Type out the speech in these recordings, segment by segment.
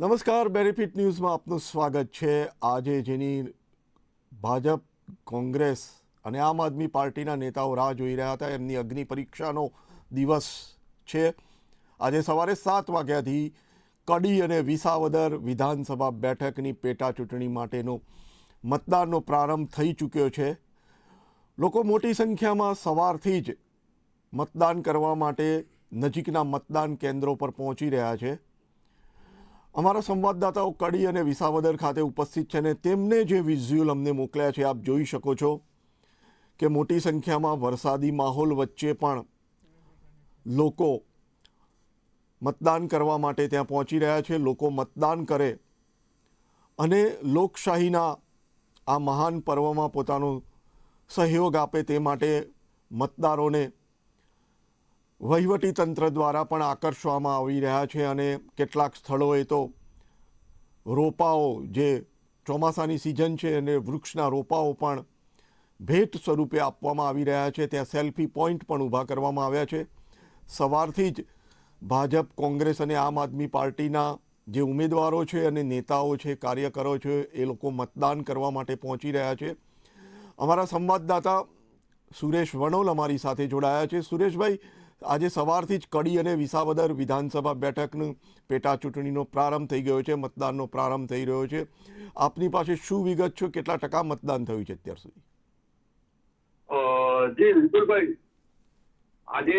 નમસ્કાર, બેનિફિટ ન્યૂઝમાં આપનું સ્વાગત છે. આજે જેની ભાજપ, કોંગ્રેસ અને આમ આદમી પાર્ટીના નેતાઓ રાહ જોઈ રહ્યા હતા, એમની અગ્નિ પરીક્ષાનો દિવસ છે. આજે સવારે સાત વાગ્યાથી કડી અને વિસાવદર વિધાનસભા બેઠકની પેટા ચૂંટણી માટેનો મતદાનનો પ્રારંભ થઈ ચૂક્યો છે. લોકો મોટી સંખ્યામાં સવારથી જ મતદાન કરવા માટે નજીકના મતદાન કેન્દ્રો પર પહોંચી રહ્યા છે. અમારા સંવાદદાતાઓ કડી અને વિસાવદર ખાતે ઉપસ્થિત છે અને તેમને જે વિઝ્યુઅલ અમને મોકલ્યા છે, આપ જોઈ શકો છો કે મોટી સંખ્યામાં વરસાદી માહોલ વચ્ચે પણ લોકો મતદાન કરવા માટે ત્યાં પહોંચી રહ્યા છે, લોકો મતદાન કરે અને લોકશાહીના આ મહાન પર્વમાં પોતાનો સહયોગ આપે તે માટે મતદારોને વહીવટી તંત્ર દ્વારા પણ આકર્ષવામાં આવી રહ્યા છે અને કેટલાક સ્થળોએ તો રોપાઓ જે ચોમાસાની સિઝન છે અને વૃક્ષના રોપાઓ પણ ભેટ સ્વરૂપે આપવામાં આવી રહ્યા છે. ત્યાં સેલ્ફી પોઈન્ટ પણ ઊભા કરવામાં આવ્યા છે. સવારથી જ ભાજપ, કોંગ્રેસ અને આમ આદમી પાર્ટીના જે ઉમેદવારો છે અને નેતાઓ છે, કાર્યકરો છે, એ લોકો મતદાન કરવા માટે પહોંચી રહ્યા છે. અમારા સંવાદદાતા સુરેશ વણોલ અમારી સાથે જોડાયા છે. સુરેશભાઈ આજે સવારથી જ કડી અને વિસાવદર વિધાનસભા બેઠકનું પેટા ચૂંટણીનો પ્રારંભ થઈ ગયો છે, મતદાનનો પ્રારંભ થઈ રહ્યો છે. આપની પાસે શું વિગત છે? કેટલા ટકા મતદાન થયું છે અત્યાર સુધી? આજે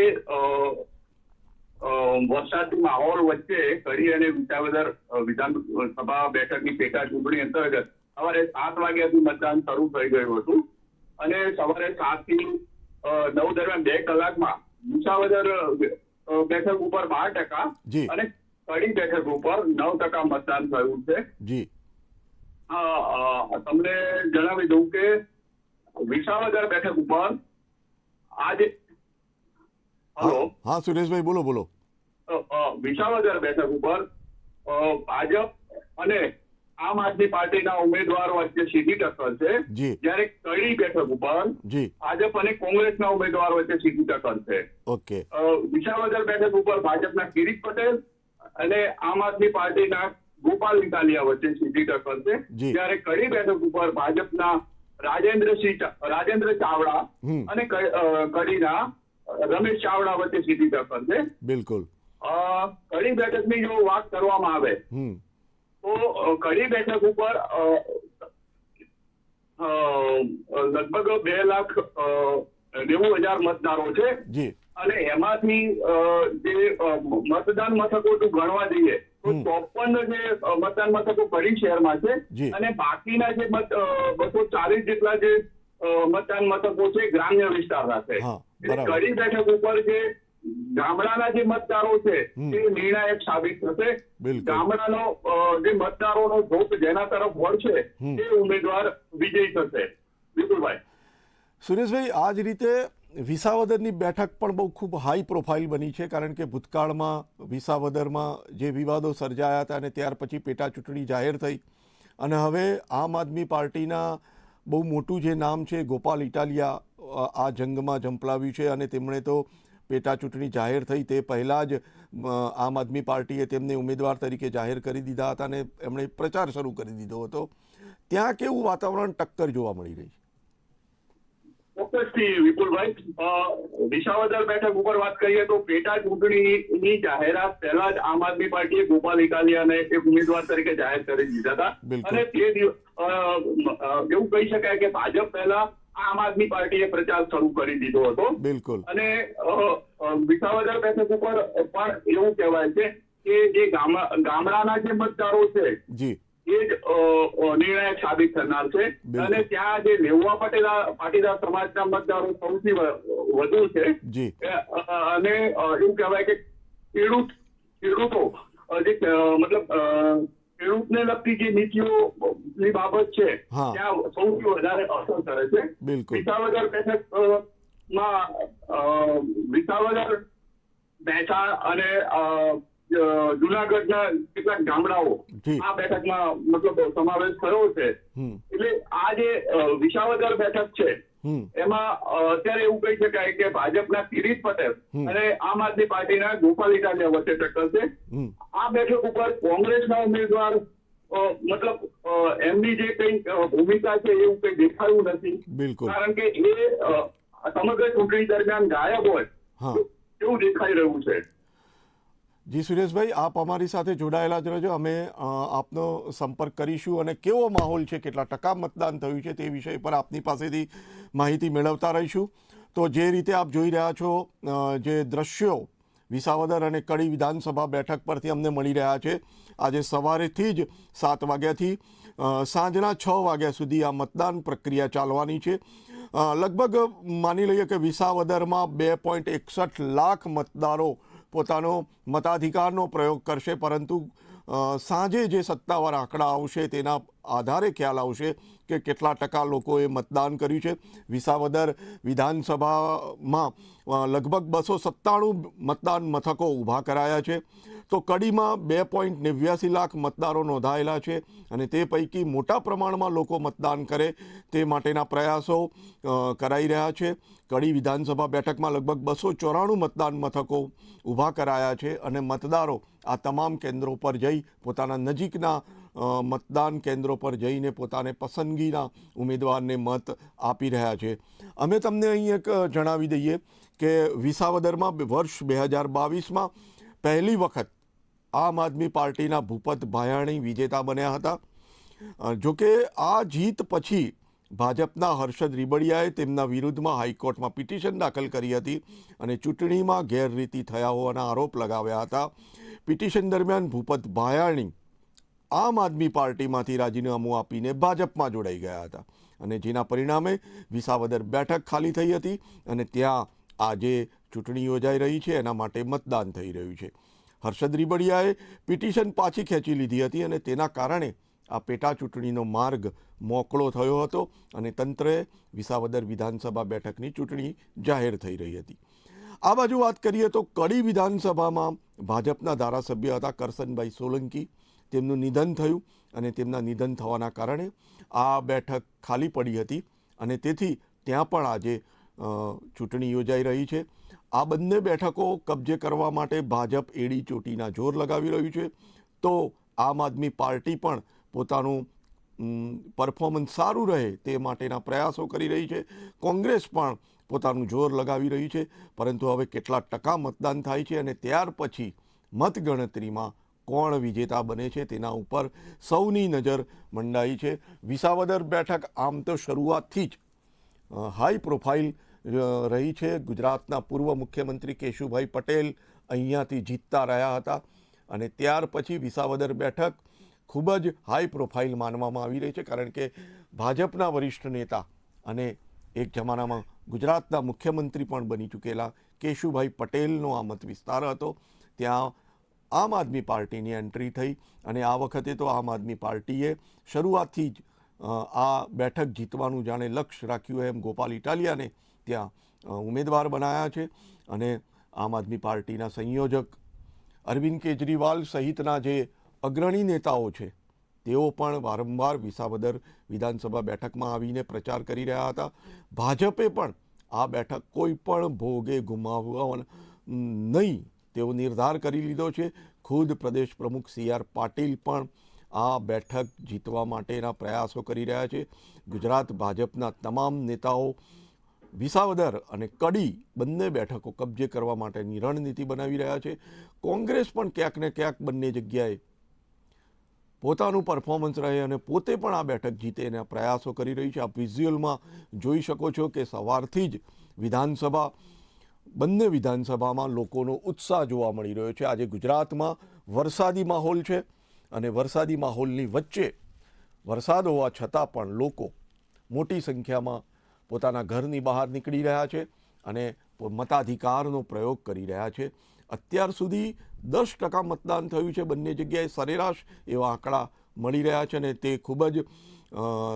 વરસાદી માહોલ વચ્ચે કડી અને વિસાવદર વિધાનસભા બેઠકની પેટા ચૂંટણી અંતર્ગત સવારે સાત વાગ્યાથી મતદાન શરૂ થઈ ગયું હતું. અને સવારે સાતથી નવ દરમિયાન બે કલાકમાં વિસાવદર બેઠક ઉપર બાર ટકા અને કડી બેઠક ઉપર નવ ટકા મતદાન થયું છે. તમને જણાવી દઉં કે વિસાવદર બેઠક ઉપર આજે હલો. હા સુરેશભાઈ બોલો બોલો. વિસાવદર બેઠક ઉપર ભાજપ અને આમ આદમી પાર્ટીના ઉમેદવારો વચ્ચે સીધી ટક્કર છે. જ્યારે કડી બેઠક ઉપર ભાજપ અને કોંગ્રેસના ઉમેદવારો વચ્ચે સીધી ટક્કર છે. ઓકે. વિશાળનગર બેઠક ઉપર ભાજપના કિરીટ પટેલ અને આમ આદમી પાર્ટીના ગોપાલ ઇટાલિયા વચ્ચે સીધી ટક્કર છે. જ્યારે કડી બેઠક ઉપર ભાજપના રાજેન્દ્રસિંહ રાજેન્દ્ર ચાવડા અને કડીના રમેશ ચાવડા વચ્ચે સીધી ટક્કર છે. બિલકુલ. કડી બેઠકની જો વાત કરવામાં આવે તો કડી બેઠક ઉપર લગભગ બે લાખ નેવું હજાર મતદારો છે. અને એમાંથી જે મતદાન મથકો જો ગણવા જઈએ તો ચોપન જે મતદાન મથકો કડી શહેરમાં છે. અને બાકીના જે બસો ચાલીસ જેટલા જે મતદાન મથકો છે ગ્રામ્ય વિસ્તારના છે. એટલે કડી બેઠક ઉપર જે ગામડાના જે મતદારો છે તે નિર્ણાયક સાબિત થશે. ગામડાનો જે મતદારોનો ભોગ જેના તરફ વળશે તે ઉમેદવાર વિજયી થશે. વિપુલભાઈ. સુરેશભાઈ આ જ રીતે વિસાવદરની બેઠક પણ બહુ ખૂબ હાઈ પ્રોફાઇલ બની છે કારણ કે ભૂતકાળમાં વિસાવદરમાં જે વિવાદો સર્જાયા હતા અને ત્યાર પછી પેટા ચૂંટણી જાહેર થઈ. અને હવે આમ આદમી પાર્ટીના બહુ મોટું જે નામ છે ગોપાલ ઇટાલિયા આ જંગમાં ઝંપલાવ્યું છે અને તેમણે તો પેટા ચૂંટણી જાહેર થઈ તે પહેલાં જ આમ આદમી પાર્ટીએ તેમને ઉમેદવાર તરીકે જાહેર કરી દીધા હતા અને એમણે પ્રચાર શરૂ કરી દીધો હતો. ત્યાં કેવું વાતાવરણ ટક્કર જોવા મળી રહી ચોક્કસથી વિપુલભાઈ વિસાવદર બેઠક ઉપર વાત કરીએ તો પેટા ચૂંટણીની જાહેરાત પહેલા જ આમ આદમી પાર્ટીએ ગોપાલ ઇટાલિયાને એક ઉમેદવાર તરીકે જાહેર કરી દીધા હતા. અને તે એવું કહી શકાય કે ભાજપ પહેલા આમ આદમી પાર્ટીએ પ્રચાર શરૂ કરી દીધો હતો. બિલકુલ. અને વિસાવદર બેઠક ઉપર પણ એવું કહેવાય છે કે જે ગામડાના જે મતદારો છે જી. એ જ નિર્ણાયક સાબિત થનાર છે. અને ત્યાં જે લેવા પટેલા પાટીદાર સમાજના મતદારો સૌથી વધુ છે. અને એવું કહેવાય કે ખેડૂત ખેડૂતો જે મતલબ ખેડૂતને લગતી જે નીતિઓ ની બાબત છે ત્યાં સૌથી વધારે અસર કરે છે. વિસાવદર બેઠકમાં વિસાવદર બેઠા અને જુનાગઢના કેટલાક ગામડાઓ આ બેઠકમાં મતલબ સમાવેશ થયો છે. એટલે આ જે વિસાવદર બેઠક છે એમાં અત્યારે એવું કહી શકાય કે ભાજપના કિરીટ પટેલ અને આમ આદમી પાર્ટીના ગોપાલ ઇટાલિયા વચ્ચે ટક્કર છે. આ બેઠક ઉપર કોંગ્રેસના ઉમેદવાર મતલબ એમની જે કઈ ભૂમિકા છે એવું કઈ દેખાયું નથી. બિલકુલ. કારણ કે એ સમગ્ર ચૂંટણી દરમિયાન ગાયબ હોય એવું દેખાઈ રહ્યું છે? જી સુરેશભાઈ આપ અમારી સાથે જોડાયેલા જ રહેજો. અમે આપનો સંપર્ક કરીશું અને કેવો માહોલ છે કેટલા ટકા મતદાન થયું છે તે વિષય પર આપની પાસેથી માહિતી મેળવતા રહીશું. તો જે રીતે આપ જોઈ રહ્યા છો જે દ્રશ્યો વિસાવદર અને કડી વિધાનસભા બેઠક પરથી અમને મળી રહ્યા છે. આજે સવારેથી જ સાત વાગ્યાથી સાંજના છ વાગ્યા સુધી આ મતદાન પ્રક્રિયા ચાલવાની છે. લગભગ માની લઈએ કે વિસાવદરમાં બે પોઈન્ટ એકસઠ લાખ મતદારો પોતાનો મતાધિકારનો પ્રયોગ કરશે, પરંતુ સાંજે જે સત્તાવાર આંકડા આવશે તેના આધારે ખ્યાલ આવશે કે કેટલા ટકા લોકોએ મતદાન કર્યું છે? વિસાવદર વિધાનસભામાં લગભગ બસો સત્તાણું મતદાન મથકો ઊભા કરાયા છે. તો કડીમાં બે પોઈન્ટ નેવ્યાસી લાખ મતદારો નોંધાયેલા છે અને તે પૈકી મોટા પ્રમાણમાં લોકો મતદાન કરે તે માટેના પ્રયાસો કરાઈ રહ્યા છે. કડી વિધાનસભા બેઠકમાં લગભગ બસો ચોરાણું મતદાન મથકો ઊભા કરાયા છે અને મતદારો આ તમામ કેન્દ્રો પર જઈ પોતાના નજીકના મતદાન કેન્દ્રો પર જઈને પોતાને પસંદગીના ઉમેદવારને મત આપી રહ્યા છે. અમે તમને અહીં એક જણાવી દઈએ કે વિસાવદરમાં વર્ષ બે હજાર બાવીસમાં પહેલી વખત આમ આદમી પાર્ટીના ભૂપત ભાયાણી વિજેતા બન્યા હતા. જોકે આ જીત પછી ભાજપના હર્ષદ રીબડિયાએ તેમના વિરુદ્ધમાં હાઈકોર્ટમાં પિટિશન દાખલ કરી હતી અને ચૂંટણીમાં ગેરરીતિ થયા હોવાના આરોપ લગાવ્યા હતા. પિટિશન દરમિયાન ભૂપત ભાયાણી આમ આદમી પાર્ટીમાંથી રાજીનામું આપીને ભાજપમાં જોડાઈ ગયા હતા. અને જેના પરિણામે વિસાવદર બેઠક ખાલી થઈ હતી અને ત્યાં આજે ચૂંટણી યોજાઈ રહી છે, એના માટે મતદાન થઈ રહ્યું છે. હર્ષદ રીબડિયાએ પિટિશન પાછી ખેંચી લીધી હતી અને તેના કારણે આ પેટા ચૂંટણીનો માર્ગ મોકળો થયો હતો અને તંત્રએ વિસાવદર વિધાનસભા બેઠકની ચૂંટણી જાહેર થઈ રહી હતી. આ બાજુ વાત કરીએ તો કડી વિધાનસભામાં ભાજપના ધારાસભ્ય હતા કરસનભાઈ સોલંકી તેમનું નિધન થયું અને તેમના નિધન થવાના કારણે આ બેઠક ખાલી પડી હતી અને તેથી ત્યાં પણ આજે ચૂંટણી યોજાઈ રહી છે. આ બંને બેઠકો કબજે કરવા માટે ભાજપ એડી ચોટીના જોર લગાવી રહ્યું છે. તો આમ આદમી પાર્ટી પણ પોતાનું પરફોર્મન્સ સારું રહે તે માટેના પ્રયાસો કરી રહી છે. કોંગ્રેસ પણ પોતાનું જોર લગાવી રહી છે. પરંતુ હવે કેટલા ટકા મતદાન થાય છે અને ત્યાર પછી મતગણતરીમાં કોણ વિજેતા બને છે તેના ઉપર સૌની નજર મંડાઈ છે. વિસાવદર બેઠક આમ તો શરૂઆતથી જ હાઈ પ્રોફાઇલ રહી છે. ગુજરાતના પૂર્વ મુખ્યમંત્રી કેશુભાઈ પટેલ અહીંયાથી જીતતા રહ્યા હતા અને ત્યાર પછી વિસાવદર બેઠક ખૂબ જ હાઈ પ્રોફાઇલ માનવામાં આવી રહી છે, કારણ કે ભાજપના વરિષ્ઠ નેતા અને એક જમાનામાં ગુજરાતના મુખ્યમંત્રી પણ બની ચૂકેલા કેશુભાઈ પટેલનો આ મત વિસ્તાર હતો. ત્યાં આમ આદમી પાર્ટીની એન્ટ્રી થઈ અને આ વખતે તો આમ આદમી પાર્ટીએ શરૂઆતથી જ આ બેઠક જીતવાનું જાણે લક્ષ્ય રાખ્યું એમ ગોપાલ ઇટાલિયાને ત્યાં ઉમેદવાર બનાયા છે અને આમ આદમી પાર્ટીના સંયોજક અરવિંદ કેજરીવાલ સહિતના જે અગ્રણી નેતાઓ છે, તેઓ પણ વારંવાર વિસાવદર વિધાનસભા બેઠકમાં આવીને પ્રચાર કરી રહ્યા હતા. ભાજપે પણ આ બેઠક કોઈ પણ ભોગે ગુમાવવા નહીં તેવો નિર્ધાર કરી લીધો છે. ખુદ પ્રદેશ પ્રમુખ સી આર પાટીલ પણ આ બેઠક જીતવા માટેના પ્રયાસો કરી રહ્યા છે. ગુજરાત ભાજપના તમામ નેતાઓ વિસાવદર અને કડી બંને બેઠકો કબજે કરવા માટેની રણનીતિ બનાવી રહ્યા છે. કોંગ્રેસ પણ ક્યાંક ને ક્યાંક બંને જગ્યાએ પોતાનું પરફોર્મન્સ રહે અને પોતે પણ આ બેઠક જીતે એના પ્રયાસો કરી રહી છે. આપ વિઝ્યુઅલમાં જોઈ શકો છો કે સવારથી જ વિધાનસભા બંને વિધાનસભામાં લોકોનો ઉત્સાહ જોવા મળી રહ્યો છે. આજે ગુજરાતમાં વરસાદી માહોલ છે અને વરસાદી માહોલની વચ્ચે વરસાદ હોવા છતાં પણ લોકો મોટી સંખ્યામાં પોતાના ઘરની બહાર નીકળી રહ્યા છે અને મતાધિકારનો પ્રયોગ કરી રહ્યા છે. અત્યાર સુધી દસ ટકા મતદાન થયું છે. બંને જગ્યાએ સરેરાશ એવા આંકડા મળી રહ્યા છે અને તે ખૂબ જ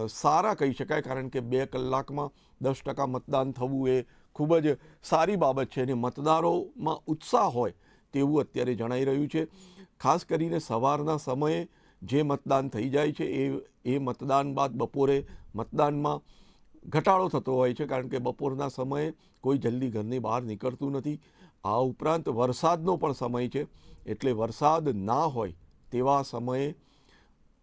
સારા કહી શકાય કારણ કે બે કલાકમાં દસ ટકા મતદાન થવું એ ખૂબ જ સારી બાબત છે અને મતદારોમાં ઉત્સાહ હોય તેવું અત્યારે જણાઈ રહ્યું છે. ખાસ કરીને સવારના સમયે જે મતદાન થઈ જાય છે, એ એ મતદાન બાદ બપોરે મતદાનમાં ઘટાડો થતો હોય છે, કારણ કે બપોરના સમયે કોઈ જલ્દી ઘરની બહાર નીકળતું નથી. આ ઉપરાંત વરસાદનો પણ સમય છે, એટલે વરસાદ ના હોય તેવા સમયે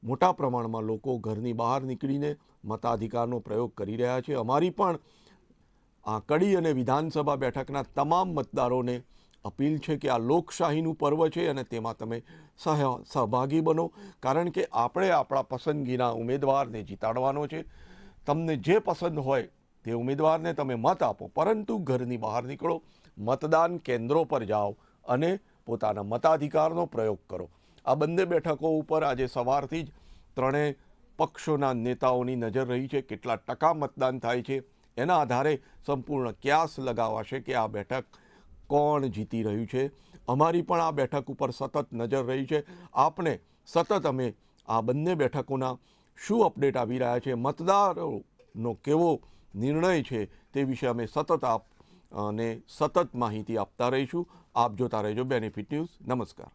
મોટા પ્રમાણમાં લોકો ઘરની બહાર નીકળીને મતાધિકારનો પ્રયોગ કરી રહ્યા છે. અમારી પણ આ કડી અને વિધાનસભા બેઠકના તમામ મતદારોને અપીલ છે કે આ લોકશાહીનું પર્વ છે અને તેમાં તમે સહ, સહભાગી બનો. કારણ કે આપણે આપણા પસંદગીના ઉમેદવારને જીતાડવાનો છે. તમને જે પસંદ હોય તે ઉમેદવારને તમે મત આપો. પરંતુ ઘરની બહાર નીકળો, મતદાન કેન્દ્રો પર જાઓ અને પોતાના મતાધિકારનો પ્રયોગ કરો. આ બંને બેઠકો ઉપર આજે સવારથી જ ત્રણેય પક્ષોના નેતાઓની નજર રહી છે. કેટલા ટકા મતદાન થાય છે એના આધારે સંપૂર્ણ ક્યાસ લગાવાશે કે આ બેઠક કોણ જીતી રહ્યું છે. અમારી પણ આ બેઠક ઉપર સતત નજર રહી છે. આપને સતત અમે આ બંને બેઠકોના શું અપડેટ આવી રહ્યા છે, મતદારોનો કેવો નિર્ણય છે તે વિશે અમે સતત આપ અને સતત માહિતી આપતા રહીશું. આપ જોતા રહેજો બેનિફિટ ન્યૂઝ. નમસ્કાર.